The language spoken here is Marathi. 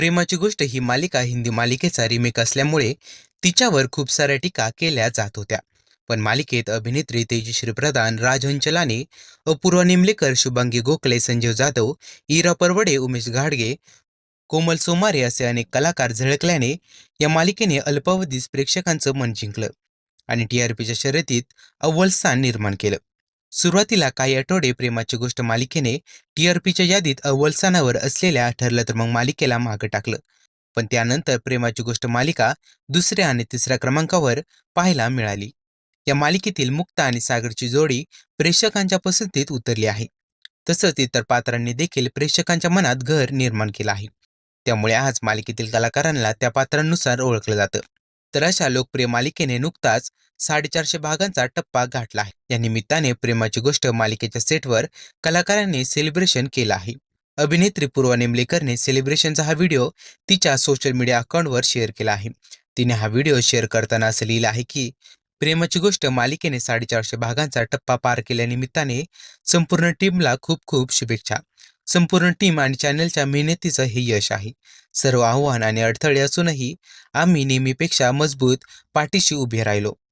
प्रेमाची गोष्ट ही मालिका हिंदी मालिकेचा रिमेक असल्यामुळे तिच्यावर खूप साऱ्या टीका केल्या जात होत्या. पण मालिकेत अभिनेत्री तेजश्री प्रधान राज अपूर्व अपूर्वा निमलेकर शुभांगी गोखले संजीव जाधव इरा परवडे उमेश घाडगे कोमल सोमारे असे अनेक कलाकार झळकल्याने या मालिकेने अल्पावधीस प्रेक्षकांचं मन जिंकलं आणि टी आर पीच्या शर्यतीत अव्वल स्थान निर्माण केलं. सुरुवातीला काही आठवडे प्रेमाची गोष्ट मालिकेने टी आर पीच्या यादीत अव्वल स्थानावर असलेल्या ठरलं तर मग मालिकेला मागं टाकलं. पण त्यानंतर प्रेमाची गोष्ट मालिका दुसऱ्या आणि तिसऱ्या क्रमांकावर पाहायला मिळाली. या मालिकेतील मुक्ता आणि सागरची जोडी प्रेक्षकांच्या पसंतीत उतरली आहे. तसंच इतर पात्रांनी देखील प्रेक्षकांच्या मनात घर निर्माण केलं आहे. त्यामुळे आज मालिकेतील कलाकारांना त्या पात्रांनुसार ओळखलं जातं. तर अशा लोकप्रिय मालिकेने नुकताच साडेचारशे भागांचा टप्पा गाठला आहे. या निमित्ताने प्रेमाची गोष्ट मालिकेच्या सेटवर कलाकारांनी सेलिब्रेशन केलं आहे. अभिनेत्री पूर्वा निमलेकरने सेलिब्रेशनचा हा व्हिडिओ तिच्या सोशल मीडिया अकाउंटवर शेअर केला आहे. तिने हा व्हिडिओ शेअर करताना असं लिहिलं आहे की प्रेमाची गोष्ट मालिकेने साडेचारशे भागांचा टप्पा पार केल्यानिमित्ताने संपूर्ण टीमला खूप खूप शुभेच्छा. संपूर्ण टीम आणि चॅनलच्या मेहनतीचं हे यश आहे. सर्व आव्हान आणि अडथळे असूनही आम्ही नेहमीपेक्षा मजबूत पाठीशी उभे राहिलो.